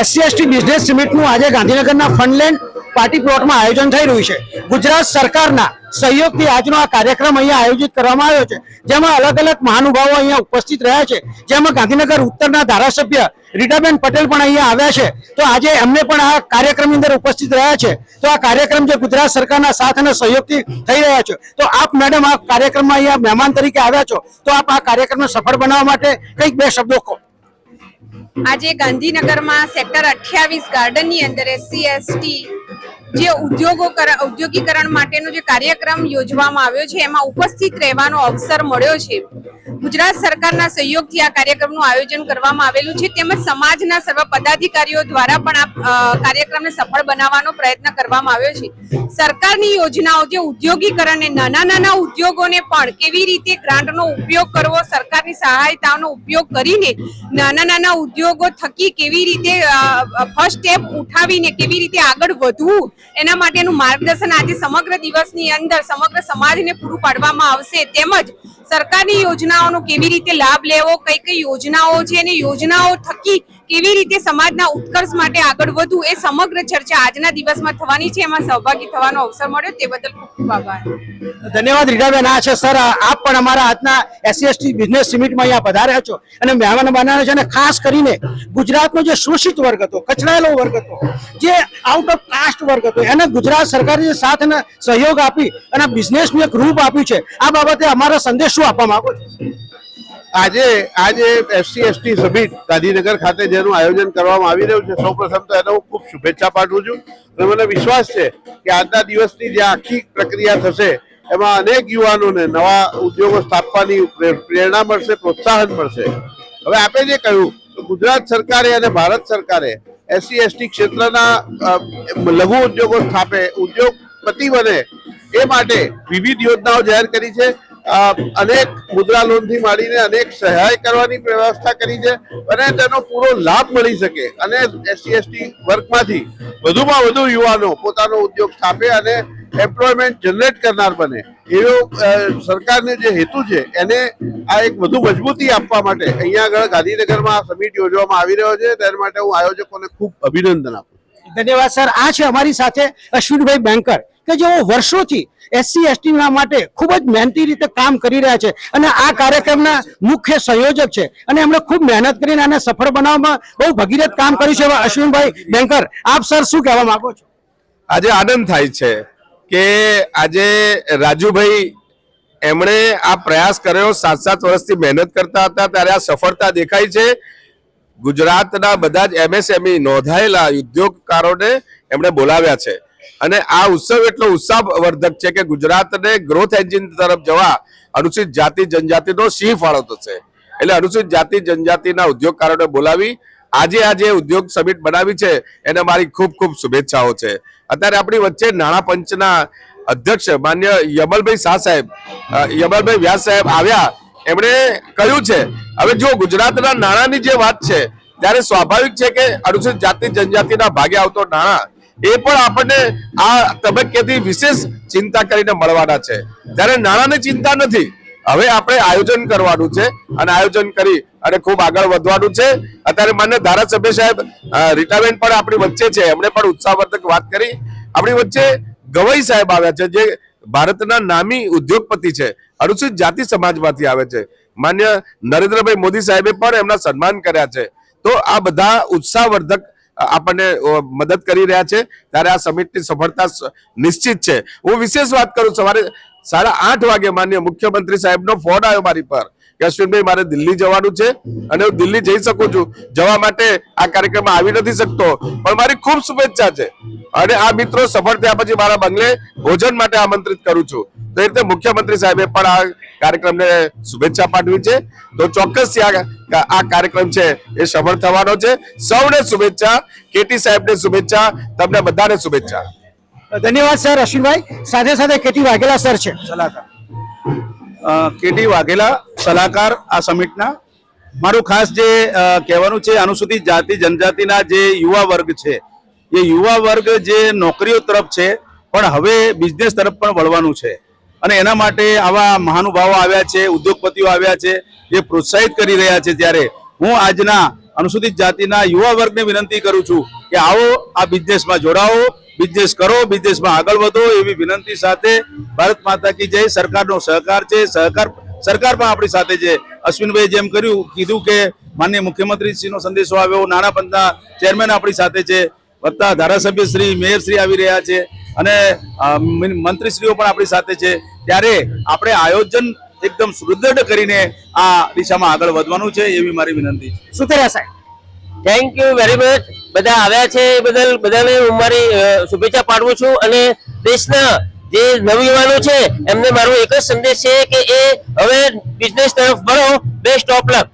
SC, ST business સમિટનું આજે ગાંધીનગરના ફંડલેન્ડ party પ્લોટમાં આયોજન થઈ રહ્યું છે. ગુજરાત સરકારના સહયોગથી આજનો આ કાર્યક્રમ અહીંયા આયોજિત કરવામાં આવ્યો છે. જેમાં અલગ અલગ મહાનુભાવો અહીંયા ઉપસ્થિત રહ્યા છે. જેમાં ગાંધીનગર ઉત્તરના ધારાસભ્ય રીટાબેન પટેલ પણ અહીંયા આવ્યા છે. તો આજે એમને પણ આ કાર્યક્રમની અંદર ઉપસ્થિત રહ્યા છે. તો આ કાર્યક્રમ જે ગુજરાત સરકારના સાથ અને સહયોગથી થઈ રહ્યા છે. તો આપ મેડમ આ કાર્યક્રમમાં અહીંયા મહેમાન તરીકે આવ્યા છો. તો આપ આ કાર્યક્રમને સફળ બનાવવા માટે કંઈક બે શબ્દો કહો. આજે ગાંધીનગરમાં સેક્ટર અઠ્યાવીસ ગાર્ડનની અંદર એસસી એસટી જે ઉદ્યોગો ઉદ્યોગીકરણ માટેનો જે કાર્યક્રમ યોજવામાં આવ્યો છે, એમાં ઉપસ્થિત રહેવાનો અવસર મળ્યો છે. ગુજરાત સરકારના સહયોગથી આ કાર્યક્રમનું આયોજન કરવામાં આવેલું છે. તેમજ સમાજના સર્વ પદાધિકારીઓ દ્વારા પણ આ કાર્યક્રમને સફળ બનાવવાનો પ્રયત્ન કરવામાં આવ્યો છે. સરકારની યોજનાઓ જે ઉદ્યોગીકરણને નાના નાના ઉદ્યોગોને પણ કેવી રીતે ગ્રાન્ટનો ઉપયોગ કરવો, સરકારની સહાયતાનો ઉપયોગ કરીને નાના નાના ઉદ્યોગો થકી કેવી રીતે ફર્સ્ટ સ્ટેપ ઉઠાવીને કેવી રીતે આગળ વધવું એના માટેનું માર્ગદર્શન આજે સમગ્ર દિવસની અંદર, સમગ્ર સમાજને પૂરું પાડવામાં આવશે. તેમજ સરકારની યોજનાઓનો કેવી રીતે લાભ લેવો કઈ કઈ યોજનાઓ છે અને યોજનાઓ થકી કેવી રીતે સમાજના ઉત્કર્ષ માટે આગળ વધવું એ સમગ્ર ચર્ચા આજના દિવસમાં થવાની છે. એમાં સહભાગી થવાનો અવસર મળ્યો. તે બદલ ખૂબ ખૂબ આભાર. ધન્યવાદ રીટાબેન આ છે સર, આપ પણ અમારા આજના એસસી બિઝનેસ સિમિટમાં અહીંયા પધાર્યા છો અને મહેમાન બનાવ્યા છે અને ખાસ કરીને ગુજરાતનો જે શોષિત વર્ગ હતો, કચડાયેલો વર્ગ હતો, જે આઉટ ઓફ કાસ્ટ વર્ગ હતો, એને ગુજરાત સરકારે જે સાથ અને સહયોગ આપી અને બિઝનેસનું એક રૂપ આપ્યું છે. આ બાબતે અમારો સંદેશ શું આપવા માંગો છો? આજે આજે એસસી એસટી સમિટ ગાંધીનગર ખાતે જેનું આયોજન કરવામાં આવી રહ્યું છે. સૌપ્રથમ તો એને હું ખૂબ શુભેચ્છા પાઠવું છું. અને મને વિશ્વાસ છે કે આજના દિવસની જે આખી પ્રક્રિયા થશે, એમાં અનેક યુવાનોને નવા ઉદ્યોગો સ્થાપવાની પ્રેરણા મળશે, પ્રોત્સાહન મળશે. હવે આપે જે કહ્યું, તો ગુજરાત સરકારે અને ભારત સરકારે એસસી એસટી ક્ષેત્રના લઘુ ઉદ્યોગો સ્થાપે, ઉદ્યોગપતિ બને એ માટે વિવિધ યોજનાઓ જાહેર કરી છે. અનેક મુદ્રા લોનથી માંડીને અનેક સહાય કરવાની વ્યવસ્થા કરી છે અને તેનો પૂરો લાભ મળી શકે. અને એસસી, એસટી વર્ગમાંથી વધુમાં વધુ યુવાનો પોતાનો ઉદ્યોગ સ્થાપે અને એમ્પ્લોયમેન્ટ જનરેટ કરનાર બને. એવો સરકારને જે હેતુ છે, એને આ એક વધુ મજબૂતી આપવા માટે અહીંયા આગળ ગાંધીનગરમાં સમિટ યોજવામાં આવી રહ્યો છે. તેના માટે હું આયોજકોને ખૂબ અભિનંદન આપું ધન્યવાદ, સર. આ છે અમારી સાથે અશ્વિનભાઈ બેંકર. કે જેઓ વર્ષોથી એસસી એસટીના માટે ખૂબ જ મહેનતી રીતે કામ કરી રહ્યા છે અને આ કાર્યક્રમના મુખ્ય સંયોજક છે. અને એમણે ખૂબ મહેનત કરીને આને સફળ બનાવવામાં બહુ ભગીરથ કામ કર્યું છે અશ્વિનભાઈ બેંકર. આપ સર શું કહેવા માંગો છો? આજે આનંદ થાય છે કે આજે રાજુભાઈ એમણે આ પ્રયાસ કર્યો સાત સાત વર્ષથી મહેનત કરતા હતા, ત્યારે આ સફળતા દેખાય છે. ગુજરાતના બધા જ એમએસએમઈ નોંધાયેલા ઉદ્યોગકારોને એમણે બોલાવ્યા છે. અને આ ઉત્સવ એટલો ઉત્સાહવર્ધક છે કે ગુજરાતને ગ્રોથ એન્જિન તરફ જવા અનુસૂચિત જાતિ જનજાતિનો સિંહ ફાળો થશે એટલે અનુસૂચિત જાતિ જનજાતિના ઉદ્યોગકારોને બોલાવી આજે આ જે ઉદ્યોગ સમિટ બનાવી છે, એને મારી ખૂબ ખૂબ શુભેચ્છાઓ છે. અત્યારે આપણી વચ્ચે નાણાં પંચના અધ્યક્ષ માન્ય યમલભાઈ શાહ સાહેબ યમલભાઈ વ્યાસ સાહેબ આવ્યા. એમણે કહ્યું છે, હવે જો ગુજરાતના નાણાંની જે વાત છે, ત્યારે સ્વાભાવિક છે કે અનુસૂચિત જાતિ જનજાતિના ભાગે આવતો નાણાં એ પણ આપણને આ તબક્કેથી વિશેષ ચિંતા કરીને મળવાના છે. જ્યારે નાણાંની ચિંતા નથી, હવે આપણે આયોજન કરવાનું છે અને આયોજન કરી અને ખૂબ આગળ વધવાનું છે. અત્યારે માન્ય ધારાસભ્ય સાહેબ રિટાયરમેન્ટ પણ આપણી વચ્ચે છે. એમણે પણ ઉત્સાહવર્ધક વાત કરી. આપણી વચ્ચે ગવાઈ સાહેબ આવ્યા છે, જે ભારતના નામી ઉદ્યોગપતિ છે. અનુસૂચિત જાતિ સમાજમાંથી આવે છે. માન્ય નરેન્દ્રભાઈ મોદી સાહેબે પણ એમના સન્માન કર્યા છે. તો આ બધા ઉત્સાહવર્ધક આપણને મદદ કરી રહ્યા છે, ત્યારે આ સમિટની સફળતા નિશ્ચિત છે. હું વિશેષ વાત કરું, સવારે સાડા આઠ વાગે માન્ય મુખ્યમંત્રી સાહેબનો ફોન આવ્યો મારી પર, કે અશ્વિનભાઈ, મારે દિલ્હી જવાનું છે અને હું દિલ્હી જઈ શકું છું. જવા માટે આ કાર્યક્રમમાં આવી નથી શકતો, પણ મારી ખૂબ શુભેચ્છા છે. અને આ મિત્રો સફળ થયા પછી મારા બંગલે ભોજન માટે આમંત્રિત કરું છું. તો એ રીતે મુખ્યમંત્રી સાહેબે પણ આ કાર્યક્રમને શુભેચ્છા પાઠવી છે. તો ચોક્કસથી આ આ કાર્યક્રમ છે એ સફળ થવાનો છે. સૌને શુભેચ્છા કેટી સાહેબને શુભેચ્છા તમને બધાને શુભેચ્છા. ધન્યવાદ સર અશ્વિનભાઈ. સાથે સાથે કેટી વાઘેલા સર છે. સલાહકાર. કેટી વાઘેલા સલાહકાર આ સમિટના. મારું ખાસ જે કહેવાનું છે અનુસૂચિત જાતિ જનજાતિના જે યુવા વર્ગ છે એ યુવા વર્ગ જે નોકરીઓ તરફ છે પણ હવે બિઝનેસ તરફ પણ વળવાનું છે. અને એના માટે આવા મહાનુભાવો આવ્યા છે, ઉદ્યોગપતિઓ આવ્યા છે, જે પ્રોત્સાહિત કરી રહ્યા છે ત્યારે હું આજના અનુસૂચિત જાતિના યુવા વર્ગને વિનંતી કરું છું કે આવો આ બિઝનેસમાં જોડાઓ બિઝનેસ કરો બિઝનેસમાં આગળ વધો એવી વિનંતી સાથે ભારત માતા કી જય. સરકારનો સહકાર છે. સહકાર, સરકાર પણ આપણી સાથે છે. અશ્વિનભાઈ જેમ કર્યું, કીધું કે માન્ય મુખ્યમંત્રી શ્રીનો સંદેશો આવ્યો, નાણાં પંચના ચેરમેન આપણી સાથે છે. વધતા ધારાસભ્ય શ્રી, મેયર આવી રહ્યા છે. અને મંત્રીશ્રીઓ પણ આપણી સાથે છે. ત્યારે આપણે આયોજન એકદમ સુદૃઢ કરીને આ દિશામાં આગળ વધવાનું છે એવી મારી વિનંતી છે. કર્યા સાહેબ થેન્ક યુ વેરી મચ બધા આવ્યા છે એ બદલ બધાને હું મારી શુભેચ્છા પાઠવું છું અને દેશના જે નવયુવાનો છે એમને મારો એક જ સંદેશ છે કે એ હવે બિઝનેસ તરફ વળો. Best of luck